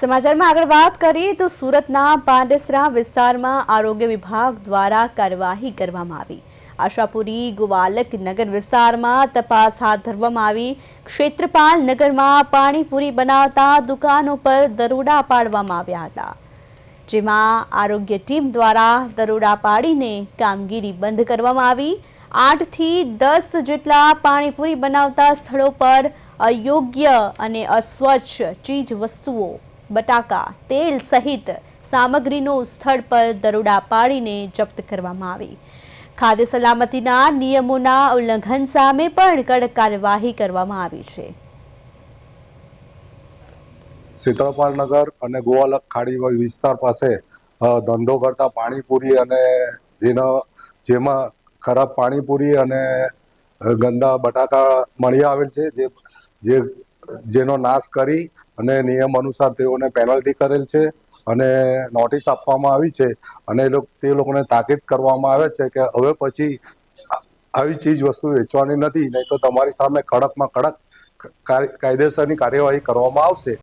સમાચારમાં આગળ વાત કરીએ તો સુરતના પાંડેસરા વિસ્તારમાં આરોગ્ય વિભાગ દ્વારા કાર્યવાહી કરવામાં આવી. આશાપુરી ગોવાલક નગર વિસ્તારમાં તપાસ હાથ ધરવામાં આવી. ક્ષેત્રપાલ નગરમાં પાણીપુરી બનાવતા દુકાનો પર દરોડા પાડવામાં આવ્યા હતા. જેમાં આરોગ્ય ટીમ દ્વારા દરોડા પાડીને કામગીરી બંધ કરવામાં આવી. આઠથી દસ જેટલા પાણીપુરી બનાવતા સ્થળો પર અયોગ્ય અને અસ્વચ્છ ચીજ વસ્તુઓ બટાકા, તેલ સહિત સામગ્રીનો સ્થળ પર દરોડા પાડીને જપ્ત કરવામાં આવી. ખાદ્ય સલામતીના નિયમોના ઉલ્લંઘન સામે પણ કડક કાર્યવાહી કરવામાં આવી છે. શીતળપાલ નગર અને ગોવાલક ખાડી વિસ્તાર પાસે ધંધો કરતા પાણીપુરી અને જેનો, જેમાં ખરાબ પાણીપુરી અને ગંદા બટાકા મળી આવેલ છે જે, જેનો નાશ કરી અને નિયમ અનુસાર તેઓને પેનલ્ટી કરેલ છે અને નોટિસ આપવામાં આવી છે. અને તે લોકોને તાકીદ કરવામાં આવે છે કે હવે પછી આવી ચીજ વસ્તુ વેચવાની નથી, નહીં તો તમારી સામે કડકમાં કડક કાયદેસરની કાર્યવાહી કરવામાં આવશે.